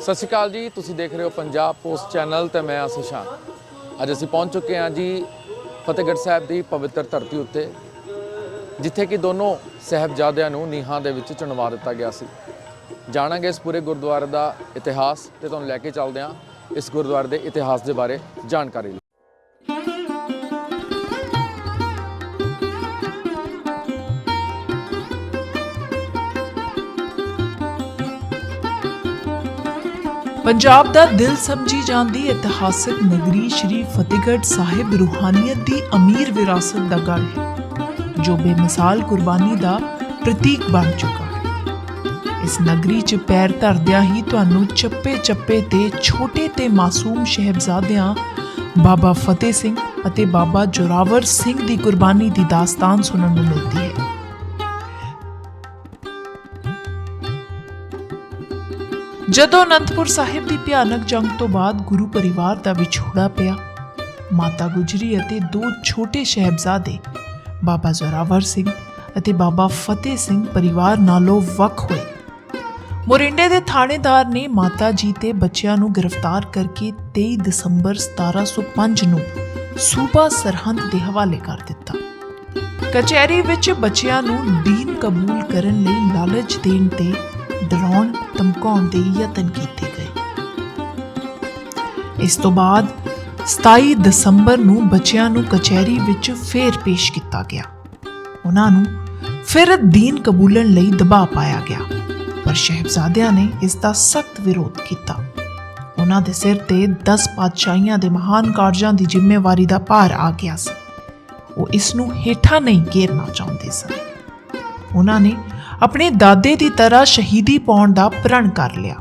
ਸਤਿ ਸ਼੍ਰੀ ਅਕਾਲ ਜੀ, ਤੁਸੀਂ ਦੇਖ ਰਹੇ ਹੋ ਪੰਜਾਬ ਪੋਸਟ ਚੈਨਲ ਤੇ ਮੈਂ ਆਸਿਸ਼ਾਨ ਅੱਜ ਅਸੀਂ ਪਹੁੰਚ ਚੁੱਕੇ ਹਾਂ ਜੀ ਫਤਿਹਗੜ੍ਹ ਸਾਹਿਬ ਦੀ ਪਵਿੱਤਰ ਧਰਤੀ ਉੱਤੇ, ਜਿੱਥੇ ਕਿ ਦੋਨੋਂ ਸਹਿਬਜ਼ਾਦਿਆਂ ਨੂੰ ਨੀਹਾਂ ਦੇ ਵਿੱਚ ਚਿਣਵਾ ਦਿੱਤਾ ਗਿਆ ਸੀ। ਜਾਣਾਂਗੇ ਇਸ ਪੂਰੇ ਗੁਰਦੁਆਰੇ ਦਾ ਇਤਿਹਾਸ ਤੇ ਤੁਹਾਨੂੰ ਲੈ ਕੇ ਚੱਲਦੇ ਹਾਂ ਇਸ ਗੁਰਦੁਆਰੇ ਦੇ ਇਤਿਹਾਸ ਦੇ ਬਾਰੇ ਜਾਣਕਾਰੀ ਪੰਜਾਬ ਦਾ ਦਿਲ ਸਮਝੀ ਜਾਂਦੀ ਇਤਿਹਾਸਕ ਨਗਰੀ ਸ਼੍ਰੀ ਫਤਿਹਗੜ੍ਹ ਸਾਹਿਬ ਰੂਹਾਨੀਅਤ ਦੀ ਅਮੀਰ ਵਿਰਾਸਤ ਦਾ ਗੜ ਹੈ, ਜੋ ਬੇਮਿਸਾਲ ਕੁਰਬਾਨੀ ਦਾ ਪ੍ਰਤੀਕ ਬਣ ਚੁੱਕਾ ਹੈ। ਇਸ ਨਗਰੀ 'ਚ ਪੈਰ ਧਰਦਿਆਂ ਹੀ ਤੁਹਾਨੂੰ ਚੱਪੇ-ਚੱਪੇ ਤੇ ਛੋਟੇ ਤੇ ਮਾਸੂਮ ਸ਼ਹਿਬਜ਼ਾਦਿਆਂ, ਬਾਬਾ ਫਤਿਹ ਸਿੰਘ ਅਤੇ ਬਾਬਾ ਜੋਰਾਵਰ ਸਿੰਘ ਦੀ ਕੁਰਬਾਨੀ ਦੀ ਦਾਸਤਾਨ ਸੁਣਨ ਨੂੰ ਮਿਲਦੀ ਹੈ। ਜਦੋਂ ਅਨੰਦਪੁਰ ਸਾਹਿਬ ਦੀ ਭਿਆਨਕ ਜੰਗ ਤੋਂ ਬਾਅਦ ਗੁਰੂ ਪਰਿਵਾਰ ਦਾ ਵਿਛੋੜਾ ਪਿਆ, ਮਾਤਾ ਗੁਜਰੀ ਅਤੇ ਦੋ ਛੋਟੇ ਸ਼ਹਿਬਜ਼ਾਦੇ, ਬਾਬਾ ਜ਼ੋਰਾਵਰ ਸਿੰਘ ਅਤੇ ਬਾਬਾ ਫਤਿਹ ਸਿੰਘ ਪਰਿਵਾਰ ਨਾਲੋਂ ਵੱਖ ਹੋਏ। ਮੋਰਿੰਡੇ ਦੇ ਥਾਣੇਦਾਰ ਨੇ ਮਾਤਾ ਜੀ ਤੇ ਬੱਚਿਆਂ ਨੂੰ ਗ੍ਰਿਫਤਾਰ ਕਰਕੇ 23 ਦਸੰਬਰ 1705 ਨੂੰ ਸੂਬਾ ਸਰਹੰਦ ਦੇ ਹਵਾਲੇ ਕਰ ਦਿੱਤਾ। ਕਚਹਿਰੀ ਵਿੱਚ ਬੱਚਿਆਂ ਨੂੰ ਦੀਨ ਕਬੂਲ ਕਰਨ ਲਈ ਲਾਲਚ ਦੇਣ ਤੇ ਡਰਾਉਣ, ਧਮਕਾਉਣ ਦੇ ਯਤਨ ਕੀਤੇ ਗਏ। ਇਸ ਤੋਂ ਬਾਅਦ 27 ਦਸੰਬਰ ਨੂੰ ਬੱਚਿਆਂ ਨੂੰ ਕਚਹਿਰੀ ਵਿੱਚ ਫੇਰ ਪੇਸ਼ ਕੀਤਾ ਗਿਆ। ਉਹਨਾਂ ਨੂੰ ਫਿਰ ਦੀਨ ਕਬੂਲਣ ਲਈ ਦਬਾਅ ਪਾਇਆ ਗਿਆ, ਪਰ ਸ਼ਹਿਬਜ਼ਾਦਿਆਂ ਨੇ ਇਸ ਦਾ ਸਖਤ ਵਿਰੋਧ ਕੀਤਾ। ਉਹਨਾਂ ਦੇ ਸਿਰ ਤੇ 10 ਪਾਤਸ਼ਾਹੀਆਂ ਦੇ ਮਹਾਨ ਕਾਰਜਾਂ ਦੀ ਜ਼ਿੰਮੇਵਾਰੀ ਦਾ ਭਾਰ ਆ ਗਿਆ ਸੀ। ਉਹ ਇਸ ਨੂੰ ਹੇਠਾਂ ਨਹੀਂ ਘੇਰਨਾ ਚਾਹੁੰਦੇ ਸਨ। ਉਹਨਾਂ ਨੇ ਆਪਣੇ ਦਾਦੇ ਦੀ ਤਰ੍ਹਾਂ ਸ਼ਹੀਦੀ ਪਾਉਣ ਦਾ ਪ੍ਰਣ ਕਰ ਲਿਆ।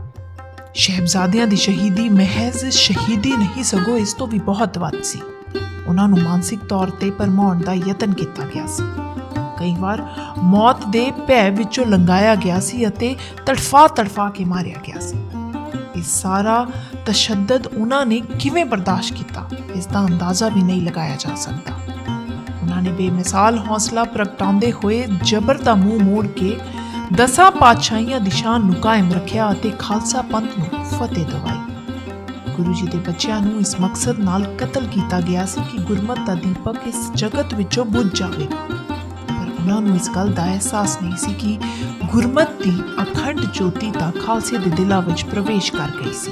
ਸ਼ਹਿਬਜ਼ਾਦਿਆਂ ਦੀ ਸ਼ਹੀਦੀ ਮਹਿਜ਼ ਸ਼ਹੀਦੀ ਨਹੀਂ, ਸਗੋਂ ਇਸ ਤੋਂ ਵੀ ਬਹੁਤ ਵੱਧ ਸੀ। ਉਹਨਾਂ ਨੂੰ ਮਾਨਸਿਕ ਤੌਰ ਤੇ ਪਰਮਾਉਣ ਦਾ ਯਤਨ ਕੀਤਾ ਗਿਆ ਸੀ। ਕਈ ਵਾਰ ਮੌਤ ਦੇ ਭੈ ਵਿੱਚੋਂ ਲੰਘਾਇਆ ਗਿਆ ਸੀ ਅਤੇ ਤੜਫਾ ਤੜਫਾ ਕੇ ਮਾਰਿਆ ਗਿਆ ਸੀ। ਇਹ ਸਾਰਾ ਤਸ਼ੱਦਦ ਉਹਨਾਂ ਨੇ ਕਿਵੇਂ ਬਰਦਾਸ਼ਤ ਕੀਤਾ, ਇਸ ਦਾ ਅੰਦਾਜ਼ਾ ਵੀ ਨਹੀਂ ਲਗਾਇਆ ਜਾ ਸਕਦਾ। ਉਹਨਾਂ ਨੇ ਬੇਮਿਸਾਲ ਹੌਸਲਾ ਪ੍ਰਗਟਾਉਂਦੇ ਹੋਏ ਜ਼ਬਰ ਦਾ ਮੂੰਹ ਮੋੜ ਕੇ ਦਸਾਂ ਪਾਤਸ਼ਾਹੀਆਂ ਦੀ ਸ਼ਾਨ ਨੂੰ ਕਾਇਮ ਰੱਖਿਆ ਅਤੇ ਖਾਲਸਾ ਪੰਥ ਨੂੰ ਫਤਿਹ ਦਿਵਾਈ। ਗੁਰੂ ਜੀ ਦੇ ਬੱਚਿਆਂ ਨੂੰ ਇਸ ਮਕਸਦ ਨਾਲ ਕਤਲ ਕੀਤਾ ਗਿਆ ਸੀ ਕਿ ਗੁਰਮਤ ਦਾ ਦੀਪਕ ਇਸ ਜਗਤ ਵਿੱਚੋਂ ਬੁੱਝ ਜਾਵੇ। ਪਰ ਉਹਨਾਂ ਨੂੰ ਇਸ ਗੱਲ ਦਾ ਅਹਿਸਾਸ ਨਹੀਂ ਸੀ ਕਿ ਗੁਰਮਤ ਦੀ ਅਖੰਡ ਜੋਤੀ ਤਾਂ ਖਾਲਸੇ ਦੇ ਦਿਲਾਂ ਵਿੱਚ ਪ੍ਰਵੇਸ਼ ਕਰ ਗਈ ਸੀ।